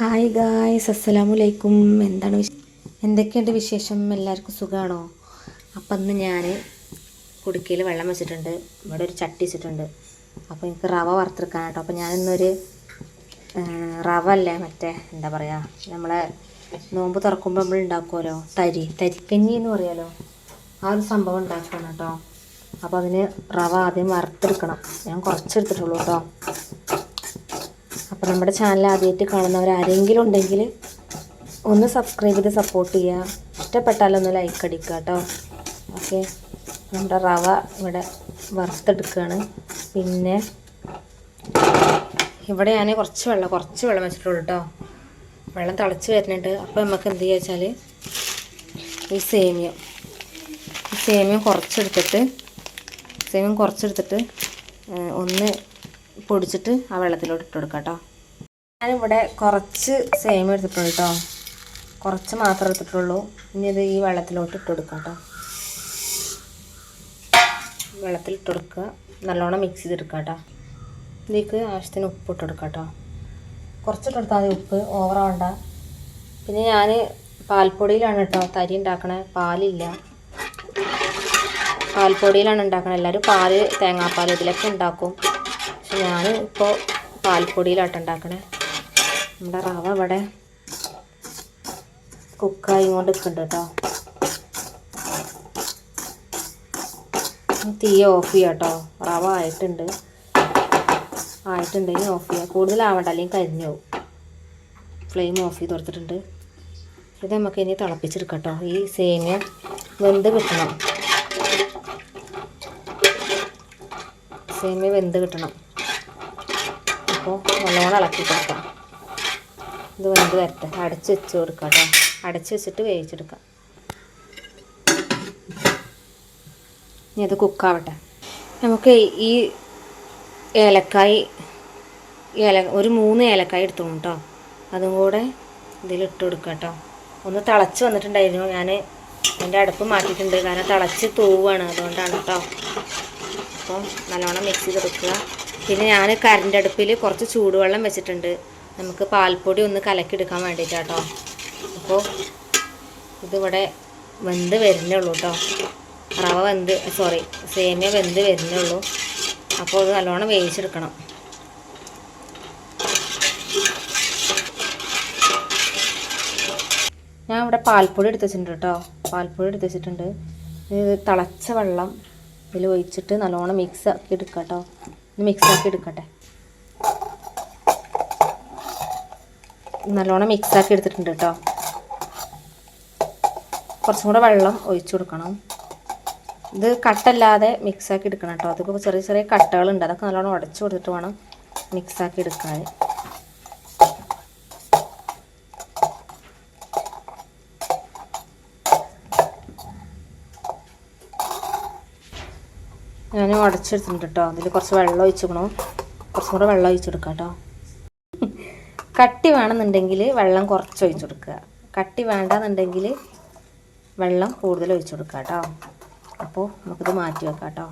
Hi guys അസ്സലാമു അലൈക്കും എന്താണ് എന്തൊക്കെയുണ്ട് വിശേഷം? എല്ലാവർക്കും സുഖമാണോ അപ്പം ഇന്ന് ഞാൻ കുടുക്കയിൽ വെള്ളം വെച്ചിട്ടുണ്ട്. ഇവിടെ ഒരു ചട്ടി വെച്ചിട്ടുണ്ട്. അപ്പോൾ എനിക്ക് റവ വറുത്തെടുക്കാൻ കേട്ടോ. അപ്പോൾ ഞാനിന്നൊരു റവ അല്ലേ? മറ്റേ എന്താ പറയുക നമ്മളെ നോമ്പ് തുറക്കുമ്പോൾ നമ്മൾ ഉണ്ടാക്കുമല്ലോ തരി. തരിക്കഞ്ഞി എന്ന് പറയാലോ? ആ ഒരു സംഭവം ഉണ്ടാക്കണം കേട്ടോ. അപ്പോൾ അതിന് റവ ആദ്യം വറുത്തെടുക്കണം. ഞാൻ കുറച്ചെടുത്തിട്ടുള്ളൂ കേട്ടോ. അപ്പോൾ നമ്മുടെ ചാനൽ ആദ്യമായിട്ട് കാണുന്നവർ ആരെങ്കിലും ഉണ്ടെങ്കിൽ ഒന്ന് സബ്സ്ക്രൈബ് ചെയ്ത് സപ്പോർട്ട് ചെയ്യുക. ഇഷ്ടപ്പെട്ടാലൊന്ന് ലൈക്ക് അടിക്കുക കേട്ടോ. ഓക്കെ നമ്മുടെ റവ ഇവിടെ വറുത്തെടുക്കുകയാണ്. പിന്നെ ഇവിടെ ഞാൻ കുറച്ച് വെള്ളം കുറച്ച് വെള്ളം വെച്ചിട്ടുള്ളൂ കേട്ടോ. വെള്ളം തിളച്ച് വരുന്നുണ്ട്. അപ്പോൾ നമുക്ക് എന്ത് ചെയ്യുക വെച്ചാൽ ഈ സേമിയ സേമിയം കുറച്ചെടുത്തിട്ട് സേമിയം കുറച്ചെടുത്തിട്ട് ഒന്ന് പൊടിച്ചിട്ട് ആ വെള്ളത്തിലോട്ട് ഇട്ട് കൊടുക്കാം കേട്ടോ ഞാനിവിടെ കുറച്ച് സേമ എടുത്തിട്ടുണ്ട് കേട്ടോ കുറച്ച് മാത്രം എടുത്തിട്ടുള്ളൂ. ഇനി ഇത് ഈ വെള്ളത്തിലോട്ട് ഇട്ട് കൊടുക്കാം കേട്ടോ വെള്ളത്തിൽ ഇട്ട് കൊടുക്കുക. നല്ലോണം മിക്സ് ചെയ്തെടുക്കുക കേട്ടോ ഇതിലേക്ക് ആവശ്യത്തിന് ഉപ്പ് ഇട്ട് കൊടുക്കാം കേട്ടോ കുറച്ചിട്ട് കൊടുത്താൽ മതി ഉപ്പ്. ഓവറാവണ്ട പിന്നെ ഞാൻ പാൽപ്പൊടിയിലാണ് കേട്ടോ തരി ഉണ്ടാക്കണേ. പാലില്ല. പാൽപ്പൊടിയിലാണ് ഉണ്ടാക്കണത് എല്ലാവരും പാൽ തേങ്ങാപ്പാൽ ഇതിലൊക്കെ ഉണ്ടാക്കും. പക്ഷെ ഞാൻ ഇപ്പോൾ പാൽപ്പൊടിയിലാട്ടോ ഉണ്ടാക്കണേ. നമ്മുടെ റവ ഇവിടെ കുക്കായി കൊണ്ട് നിൽക്കുന്നുണ്ട് കേട്ടോ. തീ ഓഫ് ചെയ്യാം കേട്ടോ. റവ ആയിട്ടുണ്ട്. ആയിട്ടുണ്ടെങ്കിൽ ഓഫ് ചെയ്യാം. കൂടുതലാവണ്ട അല്ലെങ്കിൽ കരിഞ്ഞു പോകും. ഫ്ലെയിം ഓഫ് ചെയ്ത് കൊടുത്തിട്ടുണ്ട്. ഇത് നമുക്ക് ഇനി തിളപ്പിച്ചെടുക്കാം കേട്ടോ. ഈ സേമിയ വെന്ത് കിട്ടണം. സേമിയ വെന്ത് കിട്ടണം. അപ്പോൾ നല്ലോണം ഇളക്കി കൊടുക്കാം. ഇത് വെന്ത് വരട്ടെ. അടച്ച് വെച്ച് കൊടുക്കാം കേട്ടോ അടച്ച് വെച്ചിട്ട് വേവിച്ചെടുക്കാം. ഇനി അത് കുക്കാവട്ടെ നമുക്ക് ഈ ഏലക്കായ് ഏല ഒരു മൂന്ന് ഏലക്കായ് എടുത്തോളൂ കേട്ടോ അതും കൂടെ ഇതിലിട്ട് കൊടുക്കാം കേട്ടോ ഒന്ന് തിളച്ച് വന്നിട്ടുണ്ടായിരുന്നു. ഞാൻ എന്റെ അടുപ്പ് മാറ്റിയിട്ടുണ്ട്. കാരണം തിളച്ച് തൂവാണ്. അതുകൊണ്ടാണ് കേട്ടോ അപ്പോൾ നല്ലോണം മിക്സ് ചെയ്തെടുക്കുക. പിന്നെ ഞാൻ കറണ്ട് അടുപ്പിൽ കുറച്ച് ചൂടുവെള്ളം വെച്ചിട്ടുണ്ട്. നമുക്ക് പാൽപ്പൊടി ഒന്ന് കലക്കിയെടുക്കാൻ വേണ്ടിയിട്ടാട്ടോ അപ്പോൾ ഇതിവിടെ വെന്ത് വരുന്നേ ഉള്ളൂ കേട്ടോ റവ വെന്ത് സോറി സേമിയ വെന്ത് വരുന്നേ ഉള്ളൂ. അപ്പോൾ അത് നല്ലോണം വേവിച്ചെടുക്കണം. ഞാൻ ഇവിടെ പാൽപ്പൊടി എടുത്ത് വെച്ചിട്ടുണ്ട് കേട്ടോ പാൽപ്പൊടി എടുത്ത് വെച്ചിട്ടുണ്ട്. ഇത് തിളച്ച വെള്ളം ഇതിൽ ഒഴിച്ചിട്ട് നല്ലോണം മിക്സ് ആക്കി എടുക്കാം കേട്ടോ ഇത് മിക്സ് ആക്കി എടുക്കട്ടെ. നല്ലോണം മിക്സ് ആക്കി എടുത്തിട്ടുണ്ട് കേട്ടോ കുറച്ചും കൂടെ വെള്ളം ഒഴിച്ചു കൊടുക്കണം. ഇത് കട്ടല്ലാതെ മിക്സ് ആക്കി എടുക്കണം കേട്ടോ അതിപ്പോൾ ചെറിയ ചെറിയ കട്ടകളുണ്ട് അതൊക്കെ നല്ലോണം ഉടച്ചു കൊടുത്തിട്ട് വേണം മിക്സ് ആക്കി എടുക്കാൻ. ഞാൻ ഉടച്ചെടുത്തിട്ടുണ്ട് കേട്ടോ അതിൽ കുറച്ച് വെള്ളം ഒഴിച്ചിക്കണു കുറച്ചും കൂടെ വെള്ളം ഒഴിച്ചെടുക്കാം കേട്ടോ കട്ടി വേണമെന്നുണ്ടെങ്കിൽ വെള്ളം കുറച്ച് ഒഴിച്ചു കൊടുക്കുക കട്ടി വേണ്ടെന്നുണ്ടെങ്കിൽ വെള്ളം കൂടുതൽ ഒഴിച്ചു കൊടുക്കുക കേട്ടോ അപ്പോൾ നമുക്കിത് മാറ്റി വെക്കാം കേട്ടോ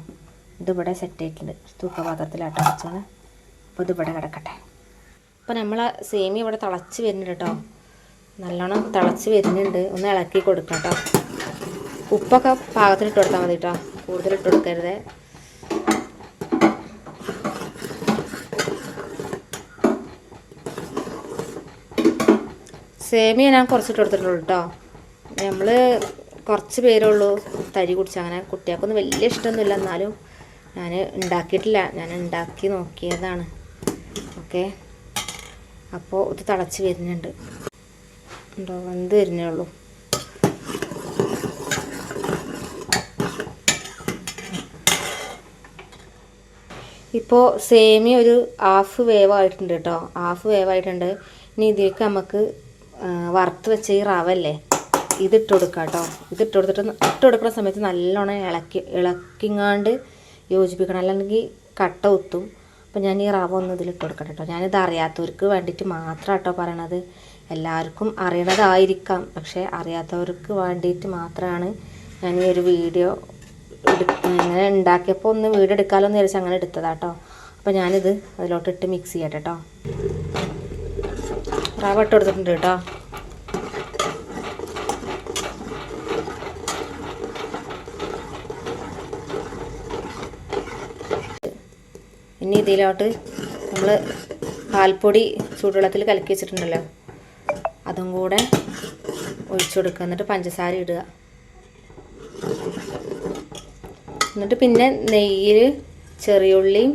ഇതിവിടെ സെറ്റ് ആയിട്ടുണ്ട്. തൂക്കപാത്രത്തിലാട്ടോ വെച്ചാണ് അപ്പോൾ ഇതിവിടെ കിടക്കട്ടെ. അപ്പോൾ നമ്മൾ സേമി ഇവിടെ തിളച്ച് വരുന്നുണ്ട് കേട്ടോ നല്ലോണം തിളച്ച് വരുന്നുണ്ട്. ഒന്ന് ഇളക്കി കൊടുക്കാം കേട്ടോ ഉപ്പൊക്കെ പാകത്തിലിട്ട് കൊടുത്താൽ മതി കേട്ടോ കൂടുതലിട്ട് കൊടുക്കരുത്. സേമിയ ഞാൻ കുറച്ചിട്ട് കൊടുത്തിട്ടുള്ളൂ കേട്ടോ നമ്മൾ കുറച്ച് പേരുള്ളൂ തരി കുടിച്ച്. അങ്ങനെ കുട്ടികൾക്കൊന്നും വലിയ ഇഷ്ടമൊന്നുമില്ല. എന്നാലും ഞാൻ ഉണ്ടാക്കിയിട്ടില്ല. ഞാൻ ഉണ്ടാക്കി നോക്കിയതാണ്. ഓക്കെ. അപ്പോൾ ഇത് തിളച്ച് വരുന്നുണ്ട്. ഉണ്ടോ? വെന്ത് വരുന്നേ ഉള്ളൂ. ഇപ്പോൾ സേമിയ ഒരു ഹാഫ് വേവ് ആയിട്ടുണ്ട് കേട്ടോ ഹാഫ് വേവ് ആയിട്ടുണ്ട് ഇനി ഇതിലേക്ക് നമുക്ക് വറുത്ത് വെച്ച ഈ റവല്ലേ? ഇതിട്ട് കൊടുക്കുക കേട്ടോ ഇതിട്ട് കൊടുത്തിട്ട് ഇട്ട് കൊടുക്കുന്ന സമയത്ത് നല്ലോണം ഇളക്കി ഇളക്കിങ്ങാണ്ട് യോജിപ്പിക്കണം. അല്ലെങ്കിൽ കട്ട ഒത്തും അപ്പോൾ ഞാൻ ഈ റവ ഒന്ന് ഇതിലിട്ട് കൊടുക്കണം കേട്ടോ ഞാനിത് അറിയാത്തവർക്ക് വേണ്ടിയിട്ട് മാത്രം കേട്ടോ പറയണത്. എല്ലാവർക്കും അറിയണതായിരിക്കാം. പക്ഷേ അറിയാത്തവർക്ക് വേണ്ടിയിട്ട് മാത്രമാണ് ഞാൻ ഈ ഒരു വീഡിയോ ഇങ്ങനെ ഉണ്ടാക്കിയപ്പോൾ ഒന്ന് വീഡിയോ എടുക്കാമല്ലോ എന്ന് വിചാരിച്ച് അങ്ങനെ എടുത്തതാട്ടോ അപ്പോൾ ഞാനിത് അതിലോട്ടിട്ട് മിക്സ് ചെയ്യട്ടെ കേട്ടോ റവ എടുത്തിട്ടുണ്ട് കേട്ടോ. ഇനി ഇതിലോട്ട് നമ്മൾ പാൽപ്പൊടി ചൂടുവെള്ളത്തിൽ കലക്കി വെച്ചിട്ടുണ്ടല്ലോ. അതും കൂടെ ഒഴിച്ചു കൊടുക്കുക. എന്നിട്ട് പഞ്ചസാര ഇടുക. എന്നിട്ട് പിന്നെ നെയ്യിൽ ചെറിയുള്ളിയും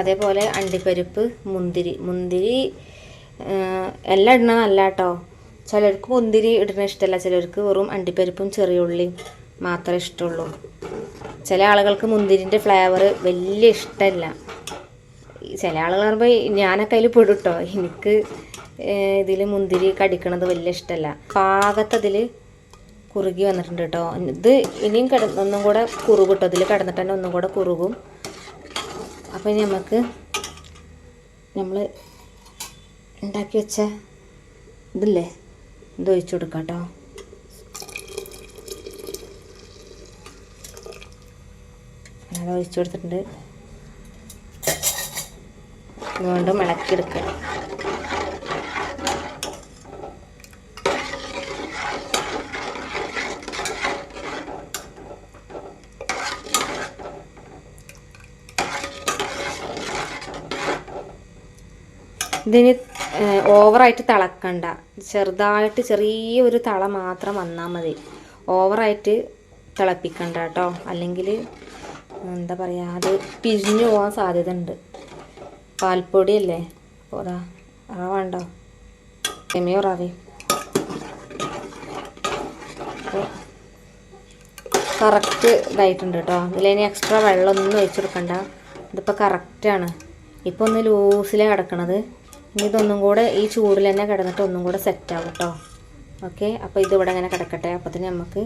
അതേപോലെ അണ്ടിപ്പരിപ്പ് മുന്തിരി മുന്തിരി എല്ലാം ഇടണ നല്ല കേട്ടോ ചിലർക്ക് മുന്തിരി ഇടുന്ന ഇഷ്ടമല്ല ചിലർക്ക് വെറും അണ്ടിപ്പരിപ്പും ചെറിയ ഉള്ളിയും മാത്രമേ ഇഷ്ടമുള്ളൂ. ചില ആളുകൾക്ക് മുന്തിരിന്റെ ഫ്ലേവർ വലിയ ഇഷ്ടമല്ല. ചില ആളുകൾ പറയുമ്പോൾ ഞാനൊക്കെ അതിൽ പെടും കേട്ടോ എനിക്ക് ഇതിൽ മുന്തിരി കടിക്കണത് വലിയ ഇഷ്ടമല്ല. പാകത്തതിൽ കുറുകി വന്നിട്ടുണ്ട് കേട്ടോ ഇത് ഇനിയും കിട ഒന്നും കൂടെ കുറുകും കേട്ടോ ഇതിൽ കിടന്നിട്ട് തന്നെ ഒന്നും കൂടെ കുറുകും. അപ്പോൾ നമുക്ക് നമ്മൾ ഉണ്ടാക്കി വെച്ച ഇതില്ലേ? ഇത് ഒഴിച്ചു കൊടുക്കാം കേട്ടോ അത് ഒഴിച്ചു കൊടുത്തിട്ടുണ്ട്. വീണ്ടും ഇളക്കിയെടുക്കുക ഇതിന് ഓവറായിട്ട് തിളക്കണ്ട. ചെറുതായിട്ട് ചെറിയൊരു തള മാത്രം വന്നാൽ മതി. ഓവറായിട്ട് തിളപ്പിക്കണ്ട കേട്ടോ. അല്ലെങ്കിൽ എന്താ പറയുക അത് പിരിഞ്ഞു പോകാൻ സാധ്യത ഉണ്ട് പാൽപ്പൊടിയല്ലേ? അപ്പോൾ അതാ റവ ഉണ്ടോ സെമിയോ റവയും കറക്റ്റ് ഇതായിട്ടുണ്ട് കേട്ടോ. ഇതിലിനി എക്സ്ട്രാ വെള്ളമൊന്നും ഒഴിച്ചെടുക്കണ്ട ഇതിപ്പോൾ കറക്റ്റാണ് ഇപ്പോൾ ഒന്ന് ലൂസിലാണ് കിടക്കണത്. ഇനി ഇതൊന്നും കൂടെ ഈ ചൂടിൽ തന്നെ കിടന്നിട്ട് ഒന്നും കൂടെ സെറ്റാവും കേട്ടോ ഓക്കെ അപ്പോൾ ഇതിവിടെ ഇങ്ങനെ കിടക്കട്ടെ. അപ്പത്തിന് നമുക്ക്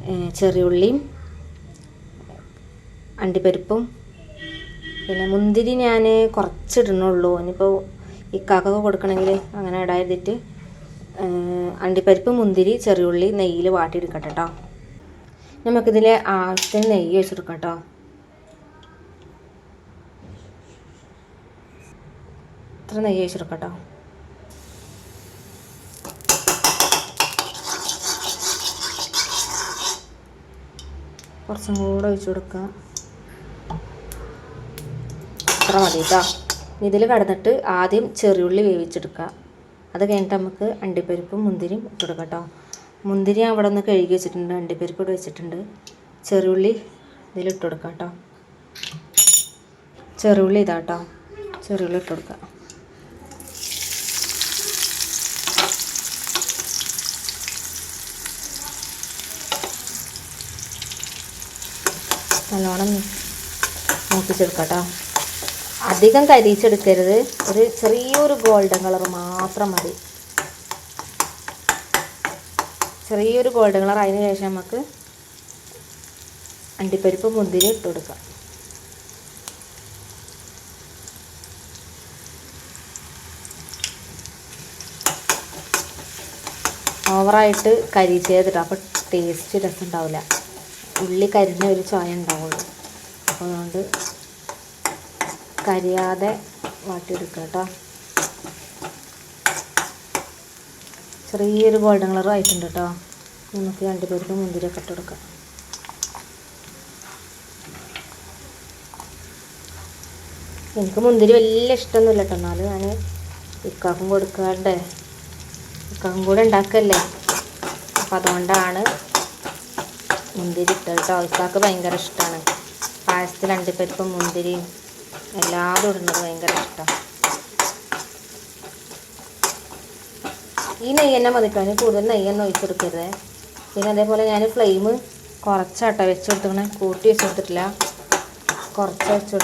ചെറിയ ചെറിയുള്ളിയും അണ്ടിപ്പരിപ്പും പിന്നെ മുന്തിരി ഞാൻ കുറച്ചിടണുള്ളൂ ഇനിയിപ്പോൾ ഈ കാക്കൊക്കെ കൊടുക്കണമെങ്കിൽ അങ്ങനെ ഇടാതിട്ട് അണ്ടിപ്പരിപ്പ് മുന്തിരി ചെറിയുള്ളി നെയ്യിൽ വാട്ടിയെടുക്കട്ടെ കേട്ടോ നമുക്കിതിൽ ആവശ്യത്തിന് നെയ്യ് വെച്ചെടുക്കാം കേട്ടോ ഇത്ര നെയ്യ് വെച്ചെടുക്കാം കേട്ടോ കുറച്ചും കൂടെ ഒഴിച്ചു കൊടുക്കുക അത്ര മതി കേട്ടോ ഇതിൽ കടന്നിട്ട് ആദ്യം ചെറിയുള്ളി വേവിച്ചെടുക്കുക അത് കഴിഞ്ഞിട്ട് നമുക്ക് അണ്ടിപ്പരിപ്പും മുന്തിരിയും ഇട്ടെടുക്കാം കേട്ടോ മുന്തിരി അവിടെ ഒന്ന് കഴുകി വെച്ചിട്ടുണ്ട് അണ്ടിപ്പരിപ്പ് ഇവിടെ വെച്ചിട്ടുണ്ട്. ചെറിയുള്ളി ഇതിലിട്ട് കൊടുക്കാം കേട്ടോ ചെറിയുള്ളി ഇതാ കേട്ടോ ചെറിയുള്ളി ഇട്ട് കൊടുക്കുക നല്ലോണം മൂപ്പിച്ചെടുക്കാം കേട്ടോ അധികം കരിച്ചെടുക്കരുത് ഒരു ചെറിയൊരു ഗോൾഡൻ കളർ മാത്രം മതി. ചെറിയൊരു ഗോൾഡൻ കളർ അതിന് ശേഷം നമുക്ക് അണ്ടിപ്പരിപ്പ് മുന്തിരി ഇട്ട് കൊടുക്കാം. ഓവറായിട്ട് കരി ചെയ്തിട്ട് അപ്പോൾ ടേസ്റ്റ് രസം ഉണ്ടാവില്ല. ഉള്ളി കരിഞ്ഞ ഒരു ചായ ഉണ്ടാവുള്ളൂ. അപ്പോൾ അതുകൊണ്ട് കരിയാതെ വാട്ടിയെടുക്കുക കേട്ടോ. ചെറിയൊരു ഗോൾഡൻ കളർ ആയിട്ടുണ്ട് കേട്ടോ. നമുക്ക് രണ്ട് പേർക്ക് മുന്തിരിയൊക്കെ ഇട്ട് കൊടുക്കാം എനിക്ക് മുന്തിരി വലിയ ഇഷ്ടമൊന്നുമില്ല കേട്ടോ. എന്നാലും ഞാൻ ഇക്കാക്കും കൊടുക്കാണ്ടേ ഇക്കാക്കും കൂടെ ഉണ്ടാക്കല്ലേ? അപ്പം അതുകൊണ്ടാണ് മുന്തിരി ഇട്ടത് കേട്ടോ. ഇക്കാക്ക് ഭയങ്കര ഇഷ്ടമാണ് പായസത്തിൽ അണ്ടിപ്പരിപ്പും മുന്തിരിയും എല്ലാതും ഇടുന്നത് ഭയങ്കര ഇഷ്ടമാണ് ഈ നെയ്യ് തന്നെ മതി കേട്ടോ. അതിന് കൂടുതൽ നെയ്യ് തന്നെ ഒഴിച്ചെടുക്കരുത് പിന്നെ അതേപോലെ ഞാൻ ഫ്ലെയിം കുറച്ചാട്ടോ വെച്ചെടുത്തിക്കണേ കൂട്ടി വെച്ചെടുത്തിട്ടില്ല കുറച്ച് വെച്ച്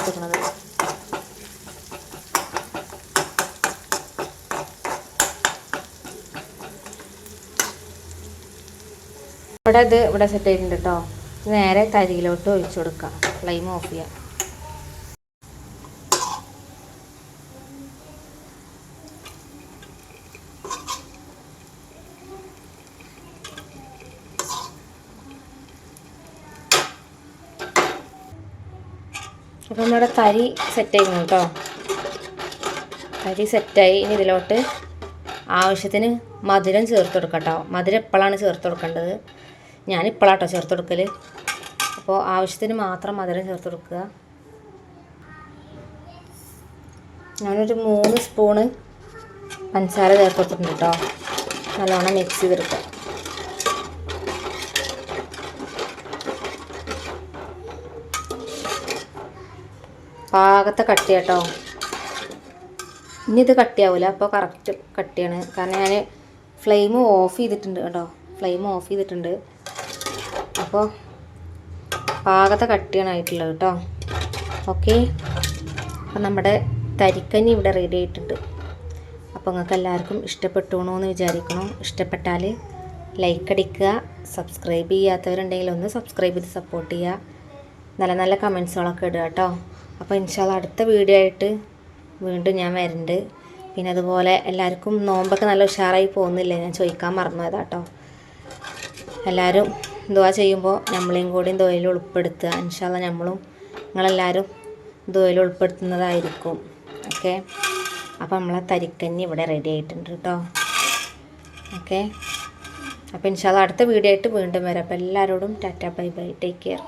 ഇവിടെ ഇത് ഇവിടെ സെറ്റ് ആയിട്ടുണ്ട് കേട്ടോ നേരെ തരിയിലോട്ട് ഒഴിച്ചു കൊടുക്കുക ഫ്ലെയിം ഓഫ് ചെയ്യാം അപ്പം നമ്മുടെ തരി സെറ്റ് ആയിരുന്നു കേട്ടോ തരി സെറ്റായി ഇനി ഇതിലോട്ട് ആവശ്യത്തിന് മധുരം ചേർത്ത് കൊടുക്കാം കേട്ടോ മധുരം എപ്പോഴാണ് ചേർത്ത് കൊടുക്കേണ്ടത്? ഞാൻ ഇപ്പോഴാട്ടോ ചേർത്ത് കൊടുക്കൽ അപ്പോൾ ആവശ്യത്തിന് മാത്രം മധുരം ചേർത്ത് കൊടുക്കുക ഞാനൊരു മൂന്ന് സ്പൂണ് പഞ്ചസാര ചേർത്ത് കൊടുത്തിട്ടുണ്ട് കേട്ടോ നല്ലോണം മിക്സ് ചെയ്തെടുക്കുക പാകത്തെ കട്ടി കേട്ടോ ഇനി ഇത് കട്ടിയാവില്ല അപ്പോൾ കറക്റ്റ് കട്ടിയാണ്. കാരണം ഞാൻ ഫ്ലെയിം ഓഫ് ചെയ്തിട്ടുണ്ട് കേട്ടോ. ഫ്ലെയിം ഓഫ് ചെയ്തിട്ടുണ്ട്. അപ്പോൾ പാകത്തെ കട്ടിയാണ് ആയിട്ടുള്ളത് കേട്ടോ ഓക്കെ. അപ്പം നമ്മുടെ തരിക്കഞ്ഞി ഇവിടെ റെഡി ആയിട്ടുണ്ട്. അപ്പോൾ നിങ്ങൾക്ക് എല്ലാവർക്കും ഇഷ്ടപ്പെട്ടുണോ എന്ന് വിചാരിക്കണം? ഇഷ്ടപ്പെട്ടാൽ ലൈക്ക് അടിക്കുക സബ്സ്ക്രൈബ് ചെയ്യാത്തവരുണ്ടെങ്കിൽ ഒന്ന് സബ്സ്ക്രൈബ് ചെയ്ത് സപ്പോർട്ട് ചെയ്യുക. നല്ല നല്ല കമൻസുകളൊക്കെ ഇടുക കേട്ടോ അപ്പോൾ ഇൻഷാല്ല അടുത്ത വീഡിയോ ആയിട്ട് വീണ്ടും ഞാൻ വരുന്നുണ്ട് പിന്നെ അതുപോലെ എല്ലാവർക്കും നോമ്പൊക്കെ നല്ല ഉഷാറായി പോകുന്നില്ല? ഞാൻ ചോദിക്കാൻ മറന്നു കേട്ടോ എല്ലാവരും ദുവാ ചെയ്യുമ്പോൾ നമ്മളെയും കൂടി ദുവയിൽ ഉൾപ്പെടുത്തുക. ഇൻഷാല്ല നമ്മളും നിങ്ങളെല്ലാവരും ദുവയിൽ ഉൾപ്പെടുത്തുന്നതായിരിക്കും. ഓക്കെ? അപ്പോൾ നമ്മളെ തരിക്കഞ്ഞി ഇവിടെ റെഡി ആയിട്ടുണ്ട് കേട്ടോ ഓക്കെ? അപ്പോൾ ഇൻഷാല്ല അടുത്ത വീഡിയോ ആയിട്ട് വീണ്ടും വരാം. അപ്പോൾ എല്ലാവരോടും tata bye bye. Take care